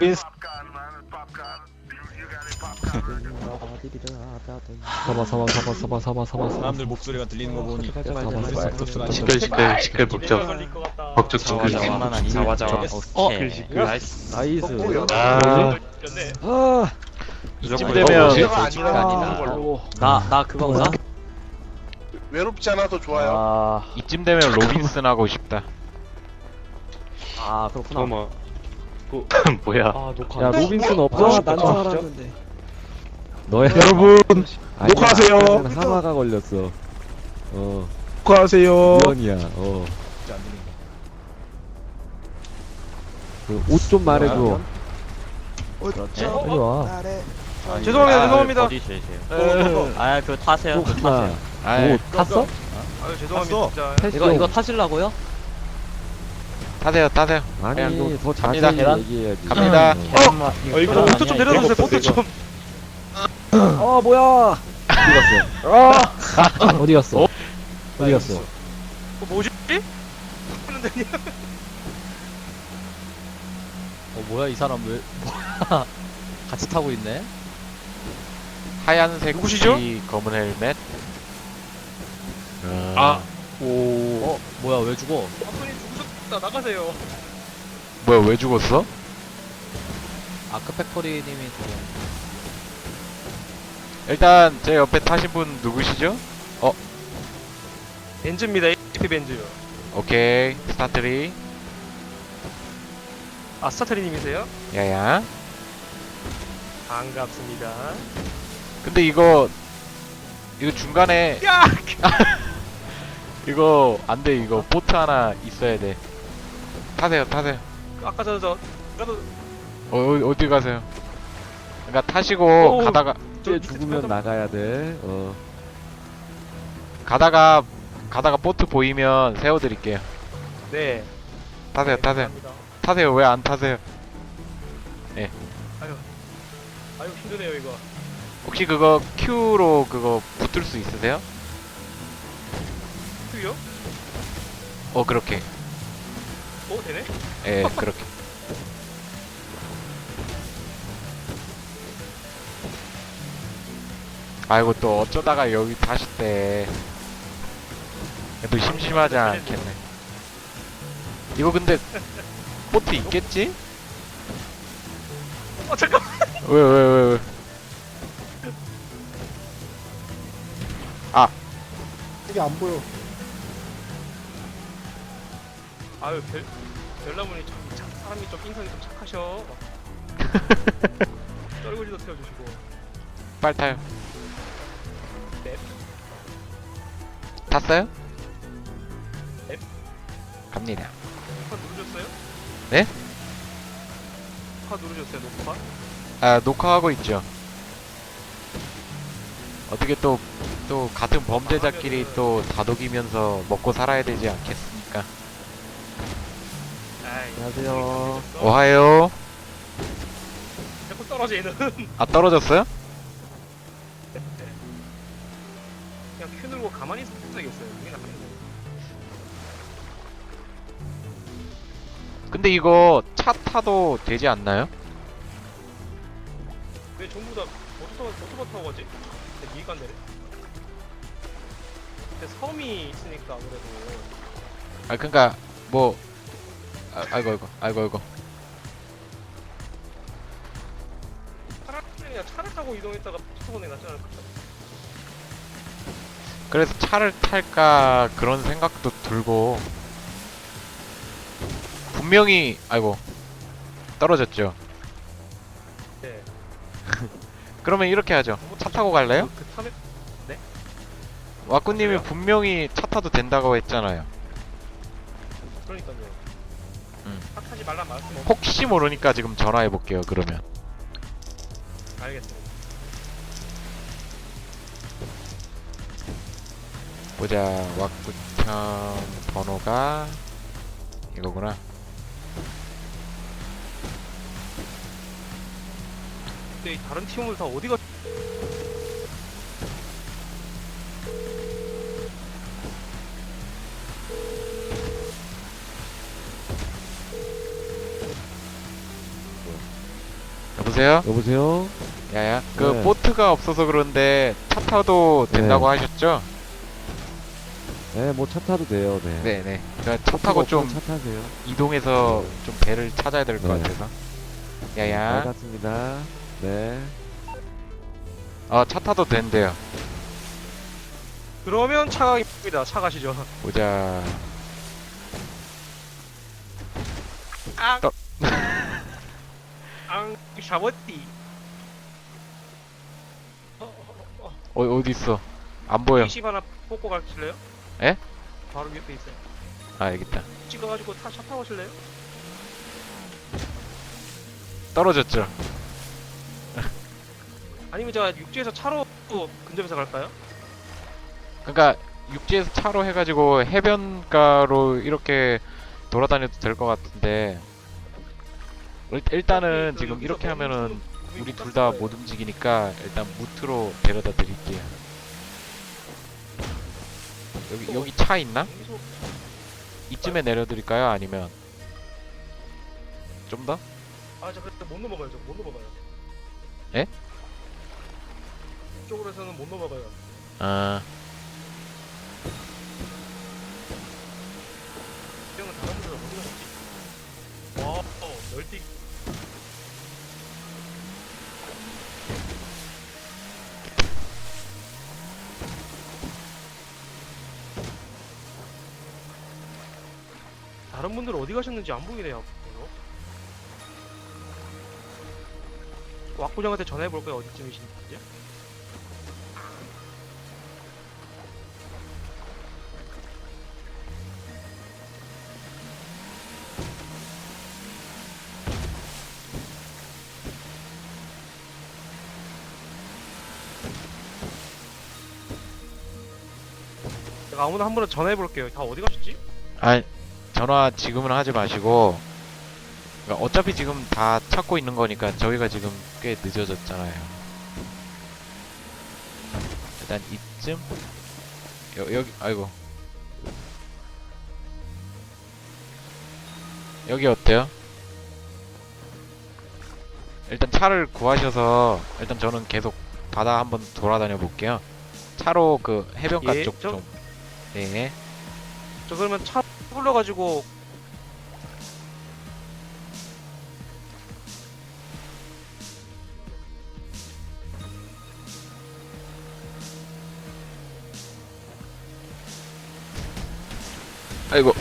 빈스 사바 사바 사바 사바 사바 사바 사람들 목소리가 들리는 거 보니 시끌 시끌 시끌 북적 자와 시끌 자와 자와 어? 오케이 나이스. 나이스. 아. 무조건 되면- 이거 가 아니다. 나나 그건가? 외롭지 않아도 좋아요. 아. 이쯤 되면 로빈슨 하고 싶다. 아 그렇구나 뭐야? 아 녹화. 야 로빈슨 뭐, 없어? 아, 난줄 알았는데. 너의 여러분 녹화하세요. 하마가 걸렸어. 어. 축하하세요. 위원이야 어. 그옷좀 말해줘. 그렇죠 빨리 와. 아, 죄송합니다, 아, 죄송합니다. 어디 있으세요? 아 그거 타세요. 그거 아, 타세요. 아이, 옷 탔어? 아유 죄송합니다 진짜. 이거 이거 타실라고요? 타세요, 타세요. 아니 그냥 더 갑니다. 자세히? 얘기해야지 갑니다. 어, 어 이거 보트 좀 내려주세요 보트 좀어 뭐야 어디 갔어 어디 갔어 어디 갔어 어, 뭐지? 어 뭐야 이 사람 왜 뭐야 같이 타고 있네 하얀색 누구시죠? 이 검은 헬멧. 아. 오. 어 뭐야 왜 죽어 죽으셨다 나가세요 뭐야, 왜 죽었어? 아크 팩토리님이 지금 일단 제 옆에 타신 분 누구시죠? 벤즈입니다 HP 벤즈 오케이, 스타트리. 아 스타트리님이세요? 야야. 반갑습니다 근데 이거 이거 중간에 야! 이거 안 돼. 이거 보트 하나 있어야 돼. 타세요, 타세요. 아까 저저 어, 어, 어 디 가세요? 그러니까 타시고 오. 가다가 저 이제 죽으면 나가야 돼 어 가다가 가다가 보트 보이면 세워 드릴게요. 네 타세요, 네, 타세요. 감사합니다. 타세요. 왜 안 타세요? 아유 힘드네요 이거 혹시 그거 Q로 그거 붙을 수 있으세요? 큐요? 어 그렇게 어 되네? 예 그렇게. 아이고 또 어쩌다가 여기 다시 때. 또 심심하지 않겠네. 이거 근데 보트 있겠지? 어 잠깐 왜 왜 왜 왜, 아 유 별 별나무니 참 참- 사람이 좀 인성이 좀 착하셔 떨구지도 태워주시고 빨리 타요 네. 탔어요? 네. 갑니다 녹화 누르셨어요? 네? 녹화 누르셨어요 녹화? 아 녹화하고 있죠. 어떻게 또 또 같은 범죄자끼리 또 다독이면서 먹고 살아야 되지? 아이 안녕하세요. 오하요. 자꾸 떨어져 얘는 아 떨어졌어요? 그냥 큐 누르고 가만히 있어야겠어요 이게 나쁘네 근데 이거 차 타도 되지 않나요? 왜 전부 다 모토 모토바 타고 가지? 근데 이해가 안 되네 근데 섬이 있으니까 아무래도 아 그니까 뭐 아, 아이고 아이고 아이고 아이고 차라리 그냥 차를 타고 이동했다가 내 낫지 않을까? 그래서 차를 탈까 그런 생각도 들고 분명히 아이고 떨어졌죠. 네 그러면 이렇게 하죠. 차 타고 갈래요? 그 탐에 와꾸님이 그래요? 분명히 차 타도 된다고 했잖아요. 그러니까요 말란 말씀 없 혹시 모르니까 지금 전화해 볼게요. 그러면 알겠습니다 보자. 왁구천 번호가 이거구나. 근데 이 다른 팀원들 다 어디가 여보세요? 여보세요? 야야 그 네. 보트가 없어서 그런데 차 타도 된다고 하셨죠? 네, 뭐 차 타도 돼요, 네. 네네 그러니까 차 타고 좀 차 타세요. 이동해서 좀 배를 찾아야 될 것 네. 같아서 잘 야야 갔습니다. 네. 어 차 타도 된대요 그러면 차가 입니다. 차 가시죠. 보자 앙. 떡. 앙 샤버띠. 어, 어디 있어 안 보여 20 하나 뽑고 가실래요? 에? 바로 옆에 있어요. 아 있다 찍어가지고 타, 차 타고 오실래요? 떨어졌죠 아니면 제가 육지에서 차로 근접해서 갈까요? 그러니까 육지에서 차로 해가지고 해변가로 이렇게 돌아다녀도 될 것 같은데 일- 일단은 그 지금 이렇게 멈추는 하면은 우리 둘 다. 못 움직이니까 일단 무트로 데려다 드릴게요 여기 여기 차 있나? 이쯤에 내려드릴까요? 아니면 좀 더? 아, 저 그때 못 넘어가요. 저못 넘어가요. 에? 이쪽으로 해서는 못 넘어가요. 아 다른 분들 어디 가셨는지 안 보이네요. 왁구장한테 전화해볼까요? 어디쯤이신지? 제가 아무나 한 분은 전화해볼게요. 다 어디 가셨지? 아니 전화 지금은 하지 마시고 그러니까 어차피 지금 다 찾고 있는 거니까 저희가 지금 꽤 늦어졌잖아요. 일단 이쯤? 여, 여기 아이고. 여기 어때요? 일단 차를 구하셔서 일단 저는 계속 바다 한번 돌아다녀 볼게요. 차로 그 해변가 예, 쪽 저- 좀. 네. 저 그러면 차 불러가지고 아이고.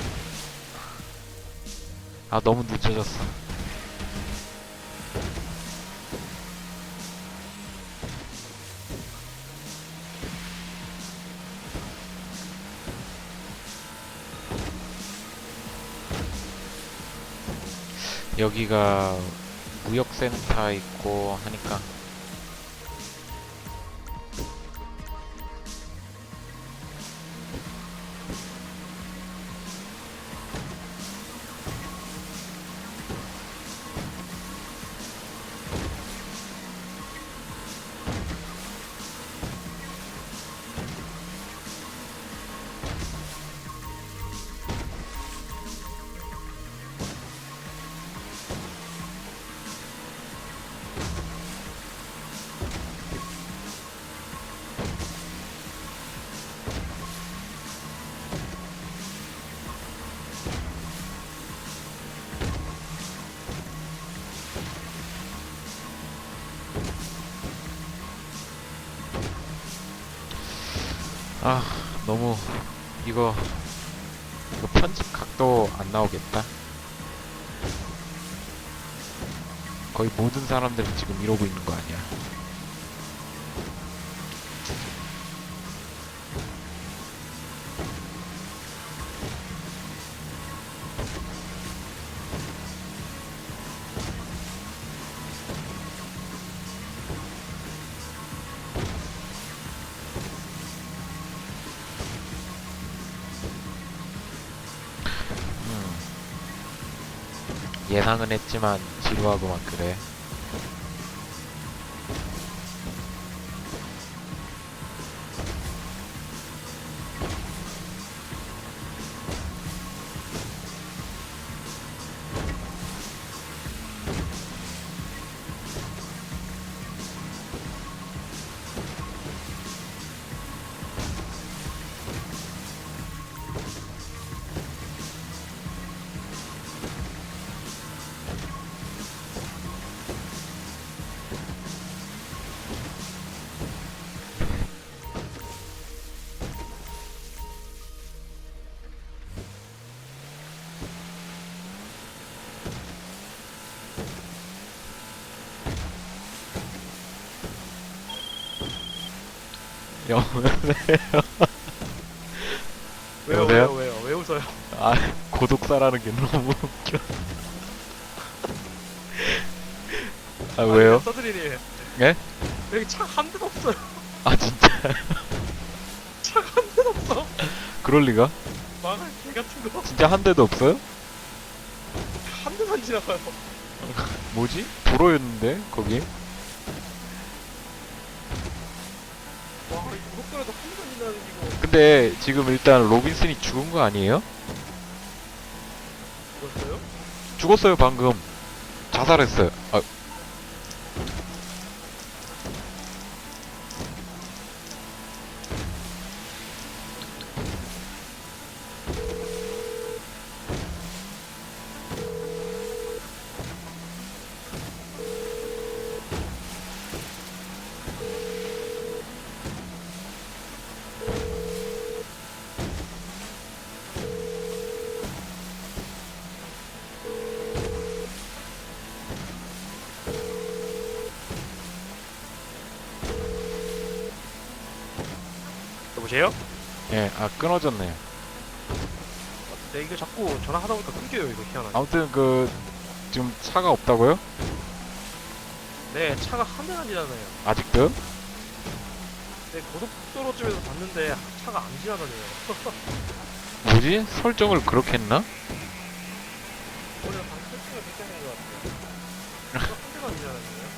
아, 너무 늦어졌어. 여기가 무역센터 있고 하니까 아 너무 이거 이거 편집 각도 안 나오겠다. 거의 모든 사람들이 지금 이러고 있는 거 아니야 예상은 했지만 지루하고만 그래 왜요 여보세요? 왜요 왜요 왜 웃어요? 아 고독사라는 게 너무 웃겨. 아 왜요? 서드리님 예? 여기 차 한 대도 없어요 아 진짜 차가 한 대도 없어 그럴 리가? 망할 개 같은 거 진짜 한 대도 없어요? 한안 지나가요 뭐지? 도로였는데 거기? 지나가는 이거 근데 지금 일단 로빈슨이 죽은 거 아니에요? 죽었어요? 죽었어요 방금 자살했어요. 아, 여보세요? 예, 아 끊어졌네요. 네 이거 자꾸 전화하다 보니까 끊겨요 이거 희한하게 아무튼 그 지금 차가 없다고요? 네 차가 한 대도 안 지나가요 아직도? 네 고속도로 쪽에서 봤는데 차가 안 지나다녀요 뭐지? 설정을 그렇게 했나? 오늘 방 설정을 그렇게 하는 것 같아요 차가 한안 지나다녀요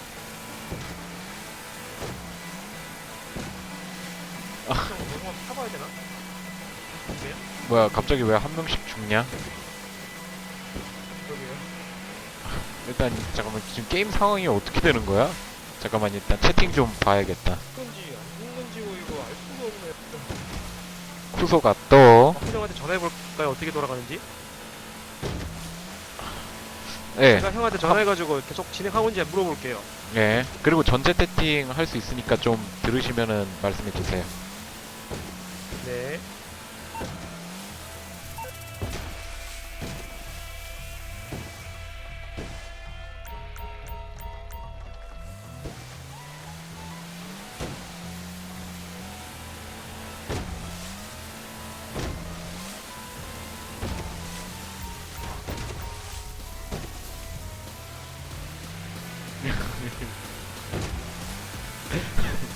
너무 한번 타봐야 되나? 뭐야 갑자기 왜 한 명씩 죽냐? 그러게요 일단 잠깐만 지금 게임 상황이 어떻게 되는 거야? 잠깐만 일단 채팅 좀 봐야겠다. 죽은지 안 죽은지 뭐 이거 알 수가 없네 쿠소가 또 박훈영한테 전화해볼까요? 어떻게 돌아가는지? 예, 제가 형한테 전화해가지고 계속 진행하고 있는지 물어볼게요 예. 그리고 전체 채팅 할 수 있으니까 좀 들으시면은 말씀해 주세요. 네.